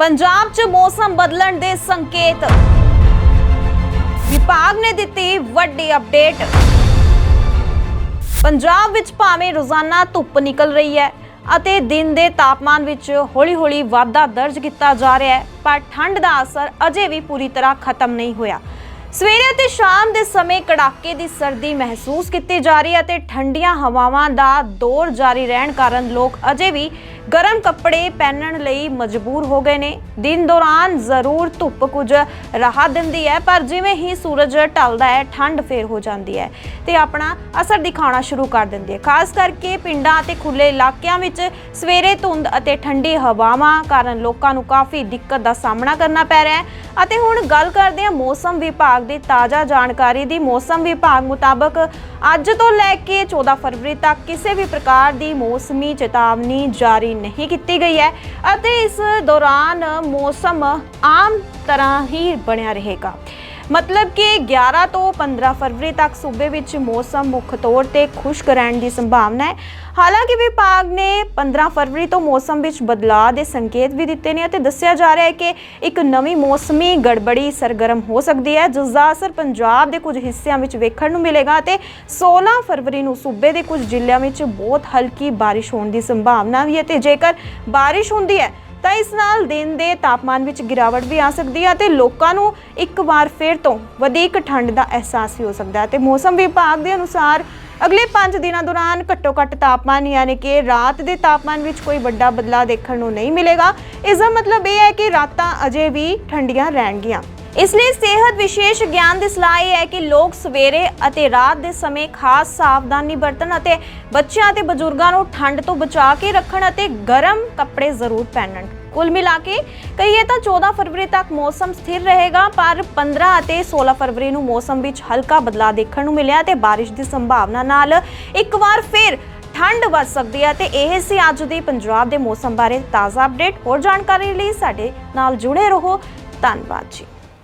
ਪੰਜਾਬ 'ਚ ਮੌਸਮ ਬਦਲਣ ਦੇ ਸੰਕੇਤ। ਵਿਭਾਗ ਨੇ ਦਿੱਤੀ ਵੱਡੀ ਅਪਡੇਟ। ਪੰਜਾਬ ਵਿੱਚ ਭਾਵੇਂ ਰੋਜ਼ਾਨਾ ਧੁੱਪ ਨਿਕਲ ਰਹੀ ਹੈ ਅਤੇ ਦਿਨ ਦੇ ਤਾਪਮਾਨ ਵਿੱਚ ਹੌਲੀ-ਹੌਲੀ ਵਾਧਾ ਦਰਜ ਕੀਤਾ ਜਾ ਰਿਹਾ ਹੈ, ਪਰ ਠੰਡ ਦਾ ਅਸਰ ਅਜੇ ਵੀ ਪੂਰੀ ਤਰ੍ਹਾਂ ਖਤਮ ਨਹੀਂ ਹੋਇਆ। ਸਵੇਰੇ ਅਤੇ ਸ਼ਾਮ ਦੇ ਸਮੇਂ ਕੜਾਕੇ ਦੀ ਸਰਦੀ ਮਹਿਸੂਸ ਕੀਤੀ ਜਾ ਰਹੀ ਹੈ ਅਤੇ ਠੰਡੀਆਂ ਹਵਾਵਾਂ ਦਾ ਦੌਰ ਜਾਰੀ ਰਹਿਣ ਕਾਰਨ ਲੋਕ ਅਜੇ ਵੀ ਗਰਮ ਕੱਪੜੇ ਪਹਿਨਣ ਲਈ ਮਜਬੂਰ ਹੋ ਗਏ ਨੇ। ਦਿਨ ਦੌਰਾਨ ਜ਼ਰੂਰ ਧੁੱਪ ਕੁਝ ਰਾਹਤ ਦਿੰਦੀ ਹੈ, ਪਰ ਜਿਵੇਂ ਹੀ ਸੂਰਜ ਢਲਦਾ ਹੈ, ਠੰਡ ਫੇਰ ਹੋ ਜਾਂਦੀ ਹੈ ਤੇ ਆਪਣਾ ਅਸਰ ਦਿਖਾਉਣਾ ਸ਼ੁਰੂ ਕਰ ਦਿੰਦੀ ਹੈ। ਖਾਸ ਕਰਕੇ ਪਿੰਡਾਂ ਅਤੇ ਖੁੱਲੇ ਇਲਾਕਿਆਂ ਵਿੱਚ ਸਵੇਰੇ ਧੁੰਦ ਅਤੇ ਠੰਡੀ ਹਵਾਵਾਂ ਕਾਰਨ ਲੋਕਾਂ ਨੂੰ ਕਾਫੀ ਦਿੱਕਤ ਦਾ ਸਾਹਮਣਾ ਕਰਨਾ ਪੈ ਰਿਹਾ ਹੈ। ਅਤੇ ਹੁਣ ਗੱਲ ਕਰਦੇ ਹਾਂ ਮੌਸਮ ਵਿਭਾਗ ਦੀ ਤਾਜ਼ਾ ਜਾਣਕਾਰੀ ਦੀ ਮੌਸਮ ਵਿਭਾਗ ਮੁਤਾਬਕ ਅੱਜ ਤੋਂ ਲੈ ਕੇ 14 ਫਰਵਰੀ ਤੱਕ ਕਿਸੇ ਵੀ ਪ੍ਰਕਾਰ ਦੀ ਮੌਸਮੀ ਚੇਤਾਵਨੀ ਜਾਰੀ ਨਹੀਂ ਕੀਤੀ ਗਈ ਹੈ ਅਤੇ ਇਸ ਦੌਰਾਨ ਮੌਸਮ ਆਮ ਤਰ੍ਹਾਂ ਹੀ ਬਣਿਆ ਰਹੇਗਾ। ਮਤਲਬ ਕਿ 11 ਤੋਂ 15 ਫਰਵਰੀ ਤੱਕ ਸੂਬੇ ਵਿੱਚ ਮੌਸਮ ਮੁੱਖ ਤੌਰ ਤੇ ਖੁਸ਼ਕ ਰਹਿਣ ਦੀ ਸੰਭਾਵਨਾ ਹੈ। ਹਾਲਾਂਕਿ ਵਿਭਾਗ ਨੇ 15 ਫਰਵਰੀ ਤੋਂ ਮੌਸਮ ਵਿੱਚ ਬਦਲਾਅ ਦੇ ਸੰਕੇਤ ਵੀ ਦਿੱਤੇ ਨੇ ਅਤੇ ਦੱਸਿਆ ਜਾ ਰਿਹਾ ਹੈ ਕਿ ਇੱਕ ਨਵੀਂ ਮੌਸਮੀ ਗੜਬੜੀ ਸਰਗਰਮ ਹੋ ਸਕਦੀ ਹੈ, ਜਿਸ ਦਾ ਅਸਰ ਪੰਜਾਬ ਦੇ ਕੁਝ ਹਿੱਸਿਆਂ ਵਿੱਚ ਵੇਖਣ ਨੂੰ ਮਿਲੇਗਾ ਅਤੇ 16 ਫਰਵਰੀ ਨੂੰ ਸੂਬੇ ਦੇ ਕੁਝ ਜ਼ਿਲ੍ਹਿਆਂ ਵਿੱਚ ਬਹੁਤ ਹਲਕੀ ਬਾਰਿਸ਼ ਹੋਣ ਦੀ ਸੰਭਾਵਨਾ ਵੀ ਹੈ ਤੇ ਜੇਕਰ ਬਾਰਿਸ਼ ਹੁੰਦੀ ਹੈ ਤਾਂ ਇਸ ਨਾਲ ਦਿਨ ਦੇ ਤਾਪਮਾਨ ਵਿੱਚ ਗਿਰਾਵਟ ਵੀ ਆ ਸਕਦੀ ਹੈ ਤੇ ਲੋਕਾਂ ਨੂੰ ਇੱਕ ਵਾਰ ਫਿਰ ਤੋਂ ਵਧੇਕ ਠੰਡ ਦਾ ਅਹਿਸਾਸ ਵੀ ਹੋ ਸਕਦਾ ਹੈ ਤੇ ਮੌਸਮ ਵਿਭਾਗ ਦੇ ਅਨੁਸਾਰ ਅਗਲੇ 5 ਦਿਨਾਂ ਦੌਰਾਨ ਘੱਟੋ ਘੱਟ ਤਾਪਮਾਨ ਯਾਨੀ ਕਿ ਰਾਤ ਦੇ ਤਾਪਮਾਨ ਵਿੱਚ ਕੋਈ ਵੱਡਾ ਬਦਲਾਅ ਦੇਖਣ ਨੂੰ ਨਹੀਂ ਮਿਲੇਗਾ। ਇਸ ਦਾ ਮਤਲਬ ਇਹ ਹੈ ਕਿ ਰਾਤਾਂ ਅਜੇ ਵੀ ਠੰਡੀਆਂ ਰਹਿਣਗੀਆਂ। ਇਸ ਲਈ ਸਿਹਤ ਵਿਸ਼ੇਸ਼ ਗਿਆਨ ਦੀ ਸਲਾਹ ਇਹ ਹੈ ਕਿ ਲੋਕ ਸਵੇਰੇ ਅਤੇ ਰਾਤ ਦੇ ਸਮੇਂ ਖਾਸ ਸਾਵਧਾਨੀ ਵਰਤਣ ਅਤੇ ਬੱਚਿਆਂ ਅਤੇ ਬਜ਼ੁਰਗਾਂ ਨੂੰ ਠੰਡ ਤੋਂ ਬਚਾ ਕੇ ਰੱਖਣ ਅਤੇ ਗਰਮ ਕੱਪੜੇ ਜ਼ਰੂਰ ਪਹਿਨਣ। ਕੁੱਲ ਮਿਲਾ ਕੇ ਕਹੀਏ ਤਾਂ 14 ਫਰਵਰੀ ਤੱਕ ਮੌਸਮ ਸਥਿਰ ਰਹੇਗਾ, ਪਰ 15 ਅਤੇ 16 ਫਰਵਰੀ ਨੂੰ ਮੌਸਮ ਵਿੱਚ ਹਲਕਾ ਬਦਲਾਅ ਦੇਖਣ ਨੂੰ ਮਿਲਿਆ ਤੇ ਬਾਰਿਸ਼ ਦੀ ਸੰਭਾਵਨਾ ਨਾਲ ਇੱਕ ਵਾਰ ਫਿਰ ਠੰਡ ਵੱਧ ਸਕਦੀ ਹੈ ਤੇ ਇਹ ਸੀ ਅੱਜ ਦੀ ਪੰਜਾਬ ਦੇ ਮੌਸਮ ਬਾਰੇ ਤਾਜ਼ਾ ਅਪਡੇਟ ਹੋਰ ਜਾਣਕਾਰੀ ਲਈ ਸਾਡੇ ਨਾਲ ਜੁੜੇ ਰਹੋ। ਧੰਨਵਾਦ ਜੀ।